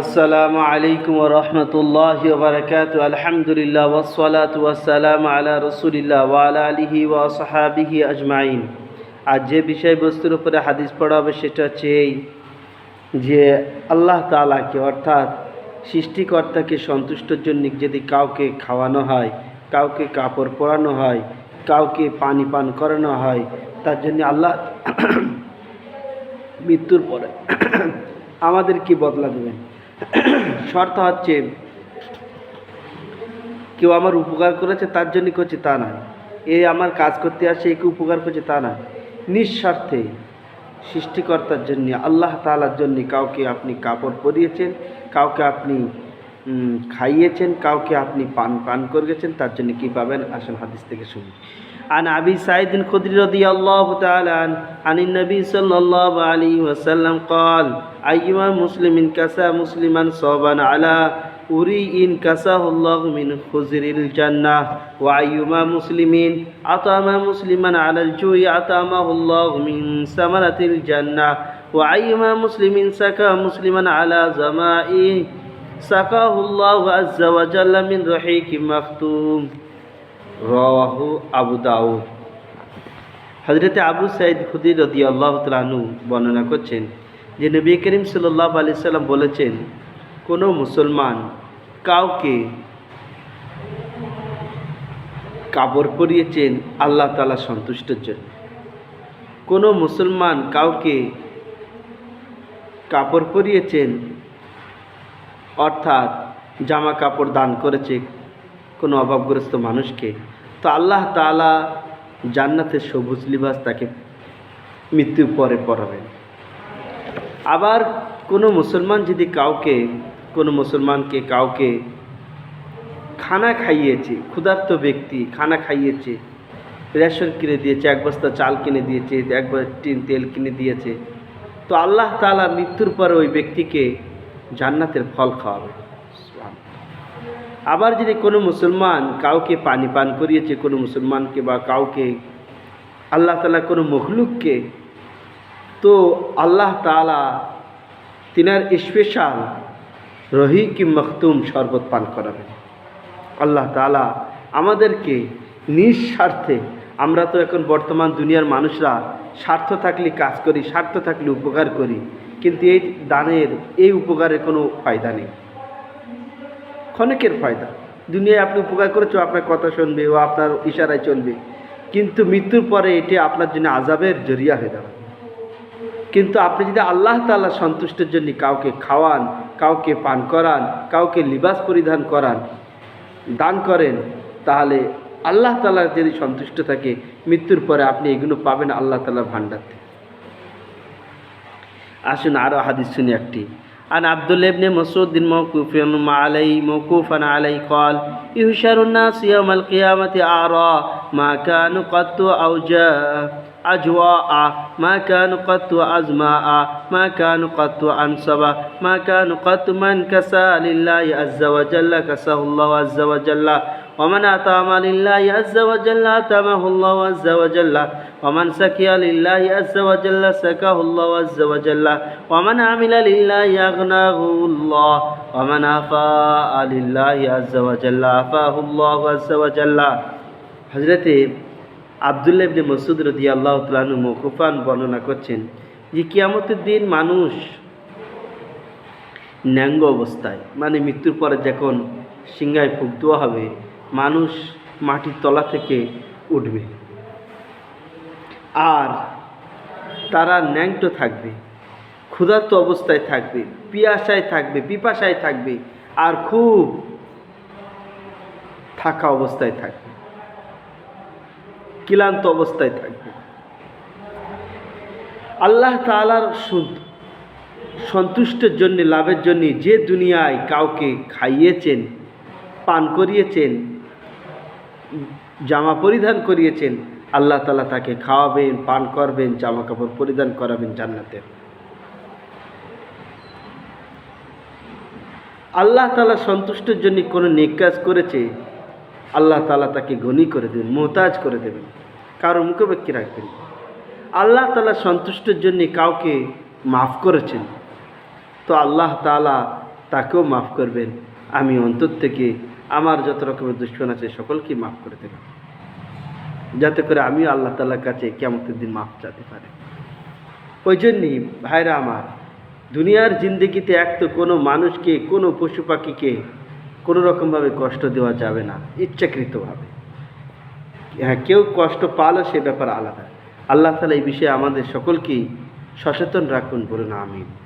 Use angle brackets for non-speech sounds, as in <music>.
আসসালামু আলাইকুম রহমতুল্লাহ বারকাত আলহামদুলিল্লাহ ওসলাত ওয়াসালাম আলা রাসূলিল্লাহ ওয়া আলা আলিহি ওয়া সাহাবিহি আজমাইন। আর যে বিষয়বস্তুর উপরে হাদিস পড়া হবে সেটা হচ্ছে এই যে আল্লাহ তালাকে অর্থাৎ সৃষ্টিকর্তাকে সন্তুষ্টর জন্য যদি কাউকে খাওয়ানো হয়, কাউকে কাপড় পরানো হয়, কাউকে পানি পান করানো হয়, তার জন্য আল্লাহ <coughs> মৃত্যুর পরে <coughs> আমাদের কি বদলা দেবেন? শর্ত হচ্ছে, কেউ আমার উপকার করেছে, তার জন্য করছে তা নয়। এ আমার কাজ করতে আসে, একে উপকার করছে তা নয়। নিঃস্বার্থে সৃষ্টিকর্তার জন্য, আল্লাহ তালার জন্য কাউকে আপনি কাপড় পরিয়েছেন, কাউকে আপনি খাইয়েছেন, কাউকে আপনি পান পান করিয়েছেন তার জন্য কি পাবেন? আসেন হাদিস থেকে শুনি عن أبي سعيد الخدري رضي الله تعالى عنه عن النبي صلى الله عليه وسلم قال أيما مسلم كسى مسلما صوبا على أريء كساه الله من خزر الجنة وأيما مسلم أطعم مسلما على الجوع أطعمه الله من ثمرة الجنة وأيما مسلم سكى مسلما على زمائه سقاه الله عز وجل من رحيق مختوم রাহু আবু দাউদ। হজরতে আবু সাইদ খুদির রদি আল্লাহ তালু বর্ণনা করছেন যে নবী করিম সাল্লাহ আলি সাল্লাম বলেছেন, কোনো মুসলমান কাউকে কাপড় পরিয়েছেন আল্লাহ তালা সন্তুষ্টের জন্য। কোনো মুসলমান কাউকে কাপড় পরিয়েছেন অর্থাৎ জামা কাপড় দান করেছে কোনো অভাবগ্রস্ত মানুষকে, তো আল্লাহ তালা জান্নাতের সবুজ লিবাস তাকে মৃত্যুর পরে পড়াবেন আবার কোনো মুসলমান যদি কাউকে, কোনো মুসলমানকে কাউকে খানা খাইয়েছে, ক্ষুধার্ত ব্যক্তি খানা খাইয়েছে, রেশন কিনে দিয়েছে, এক বস্তা চাল কিনে দিয়েছে, এক টিন তেল কিনে দিয়েছে, তো আল্লাহ তালা মৃত্যুর পরে ওই ব্যক্তিকে জান্নাতের ফল খাওয়াবে আবার যদি কোনো মুসলমান কাউকে পানি পান করিয়েছে, কোনো মুসলমানকে বা কাউকে আল্লাহ তালা কোনো মখলুককে, তো আল্লাহ তালা তিনার স্পেশাল রহি কি মখতুম শরবত পান করাবেন। আল্লাহ তালা আমাদেরকে নিঃস্বার্থে, আমরা তো এখন বর্তমান দুনিয়ার মানুষরা স্বার্থ থাকলে কাজ করি, স্বার্থ থাকলে উপকার করি, কিন্তু এই দানের, এই উপকারের কোনো ফায়দা নেই। ক্ষণিকের ফায়দা। দুনিয়ায় আপনি উপকার করেছ আপনার কথা শুনবে ও আপনার ইশারায় চলবে। কিন্তু মৃত্যুর পরে এটি আপনার জন্য আজাবের জরিয়া হয়ে যাবে কিন্তু আপনি যদি আল্লাহ তাল্লাহ সন্তুষ্টের জন্য কাউকে খাওয়ান, কাউকে পান করান, কাউকে লিবাস পরিধান করান, দান করেন, তাহলে আল্লাহ তালার যদি সন্তুষ্ট থাকে, মৃত্যুর পরে আপনি এগুলো পাবেন আল্লাহ তালার ভান্ডার থেকে। আসুন আরও হাদিস শুনি একটি। عن عبد الله بن مسعود موقوف عليه موقوفا عليه قال يحشر الناس يوم القيامة أعرى ما كانوا قط أو جاء أجواء ما كانوا قط أزماء ما كانوا قط أنصبا ما كانوا قط من كسى لله عز وجل كساه الله عز وجل. ومن أطعم لله عز وجل أطعمه الله عز وجل ومن سكي لله عز وجل سكاه الله عز وجل ومن عمل لله أغناه الله ومن أفاء لله عز وجل أفاه الله عز وجل حضرت আবদুল্লাহ ইবনে মসুদ রদি আল্লাহ তালু মকুফান বর্ণনা করছেন যে কিয়ামতের দিন মানুষ ন্যাঙ্গ অবস্থায় মানে মৃত্যুর পরে যখন সিংহায় ফুক দেওয়া হবে মানুষ মাটির তলা থেকে উঠবে। আর তারা ন্যাংটো থাকবে, ক্ষুধার্ত অবস্থায় থাকবে, পিয়াসায় থাকবে, পিপাসায় থাকবে, আর খুব থাকা অবস্থায় থাকবে, ক্লান্ত অবস্থায় থাকবে। আল্লাহ তালার সন্তুষ্টের জন্য, লাভের জন্য যে দুনিয়ায় কাউকে খাইয়েছেন, পান করিয়েছেন জামা পরিধান করিয়েছেন, আল্লাহ তালা তাকে খাওয়াবেন, পান করবেন জামা কাপড় পরিধান করাবেন জান্নাতে। আল্লাহ তালা সন্তুষ্টের জন্য কোনো নেক কাজ করেছে, আল্লাহ তালা তাকে গণি করে দেবেন, মোহতাজ করে দেবেন, কারও মুখোপেক্ষি রাখবেন আল্লাহ তালা সন্তুষ্টের জন্য কাউকে মাফ করেছেন, তো আল্লাহ তালা তাকেও মাফ করবেন। আমি অন্তর থেকে আমার যত রকমের দুশ্মন আছে সকলকেই মাফ করে দেবেন যাতে করে আমিও আল্লাহ তালার কাছে কেমতের দিন মাফ চাতে পারি। ওই জন্যই ভাইরা আমার, দুনিয়ার জিন্দগিতে এক তো কোনো মানুষকে, কোনো পশু পাখিকে কোনো রকমভাবে কষ্ট দেওয়া যাবে না, ইচ্ছাকৃতভাবে। হ্যাঁ কেউ কষ্ট পালো সে ব্যাপার আলাদা। আল্লাহ তালা এই বিষয়ে আমাদের সকলকেই সচেতন রাখুন বলুন, আমিন।